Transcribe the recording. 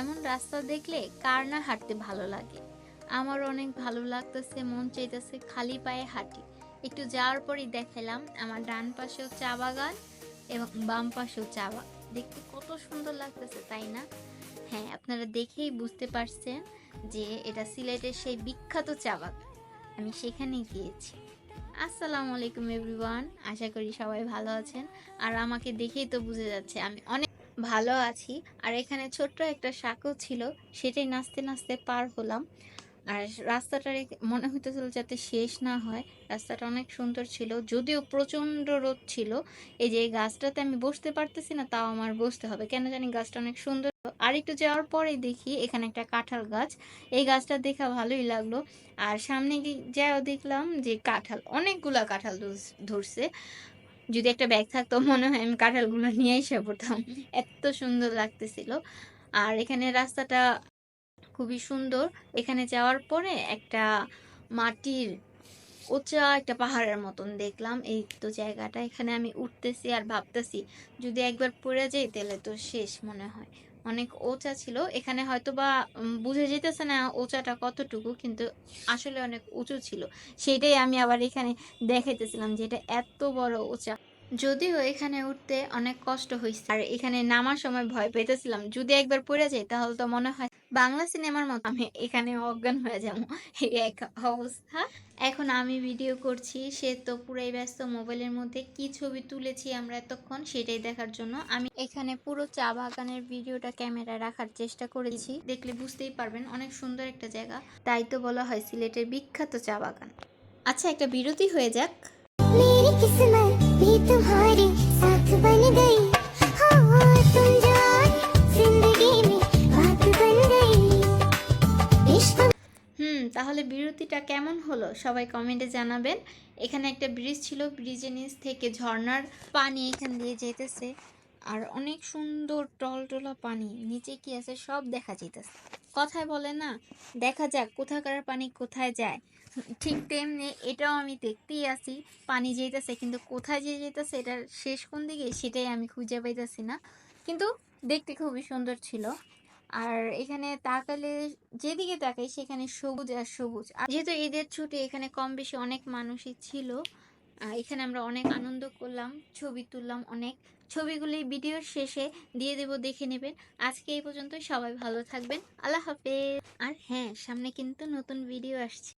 এমন রাস্তা দেখলে কার না হাঁটতে ভালো লাগে? আমার অনেক ভালো লাগতেছে, মন চাইতেছে খালি পায়ে হাঁটি। একটু যাওয়ার পরই দেখালাম আমার ডান পাশেও চা বাগান এবং বাম পাশেও চা বাগান দেখতে কত সুন্দর লাগতেছে, তাই না? হ্যাঁ আপনারা দেখেই বুঝতে পারছেন যে এটা সিলেটের সেই বিখ্যাত চা বাগান। আমি সেখানে গিয়েছি। আসসালামু আলাইকুম এভরিওয়ান আশা করি সবাই ভালো আছেন। আর আমাকে দেখেই তো বুঝে যাচ্ছে, আমি অনেক ভালো আছি। আর এখানে ছোট্ট একটা শাকও ছিল, সেটাই নাচতে নাচতে পার হলাম। আর রাস্তাটার মনে হইতেছিল যাতে শেষ না হয়। রাস্তাটা অনেক সুন্দর ছিল, যদিও প্রচণ্ড রোদ ছিল। এই যে এই গাছটাতে আমি বসতে পারতেছি না, তাও আমার বসতে হবে। কেন জানি গাছটা অনেক সুন্দর। আর একটু যাওয়ার পরেই দেখি এখানে একটা কাঁঠাল গাছ। এই গাছটা দেখা ভালোই লাগল। আর সামনে গিয়ে যাও দেখলাম যে কাঁঠাল, অনেকগুলা কাঁঠাল ধরছে। যদি একটা ব্যাগ থাকতো, মনে হয় আমি কাঁঠালগুলো নিয়েই এসে পড়তাম। এত সুন্দর লাগতেছিল। আর এখানে রাস্তাটা খুবই সুন্দর। এখানে যাওয়ার পরে একটা মাটির উঁচা একটা পাহাড়ের মতন দেখলাম। এই তো জায়গাটা। এখানে আমি উঠতেছি আর ভাবতেছি, যদি একবার পড়ে যাই তাহলে তো শেষ মনে হয়। অনেক ওচা ছিল। এখানে হয়তো বা বুঝে যেতেছে না ওচাটা কতটুকু, কিন্তু আসলে অনেক উঁচু ছিল। সেটাই আমি আবার এখানে দেখাইতেছিলাম যে এটা এত বড় ওচা। যদিও এখানে উঠতে অনেক কষ্ট হয়েছে আর এখানে নামার সময় ভয় পেতেছিলাম। যদি একবার পড়ে যাই, তাহলে তো মনে হয় বাংলা সিনেমার মতো। আমি এখানে অজ্ঞান হয়ে যাব। এই এক অবস্থা। এখন আমি ভিডিও করছি। সে তো পুরাই ব্যস্ত মোবাইলের মধ্যে। কি ছবি তুলেছি আমরা এতক্ষণ সেটাই দেখার জন্য। আমি এখানে পুরো চা বাগানের ভিডিওটা ক্যামেরা রাখার চেষ্টা করেছি। দেখলে বুঝতেই পারবেন অনেক সুন্দর একটা জায়গা। তাই তো বলা হয় সিলেটের বিখ্যাত চা বাগান। আচ্ছা একটা বিরতি হয়ে যাক। মেরি কিসমত তাহলে বিরতিটা কেমন হলো? সবাই কমেন্টে জানাবেন। এখানে একটা ব্রিজ ছিল ব্রিজের নিচ থেকে ঝর্নার পানি এখান দিয়ে যেতেছে। আর অনেক সুন্দর টলটলা পানি, নিচে কি আছে সব দেখা যেতেছে কথায় বলে না, দেখা যাক কোথাকার পানি কোথায় যায়। ঠিক তেমনি এটাও আমি দেখতেই আছি, পানি যেতেছে কিন্তু কোথায় যে যেতেছে এটার শেষ কোন দিকে সেটাই আমি খুঁজে পাইতেছি না। কিন্তু দেখতে খুবই সুন্দর ছিল। আর এখানে তাকালে যেদিকে তাকাই সেখানে সবুজ আর সবুজ। আর যেহেতু ঈদের ছুটি, এখানে কম বেশি অনেক মানুষই ছিল। এখানে আমরা অনেক আনন্দ করলাম, ছবি তুললাম অনেক। ছবিগুলি ভিডিওর শেষে দিয়ে দেব, দেখে নেবেন। আজকে এই পর্যন্ত সবাই ভালো থাকবেন। আল্লাহ হাফেজ। আর হ্যাঁ সামনে কিন্তু নতুন ভিডিও আসছে।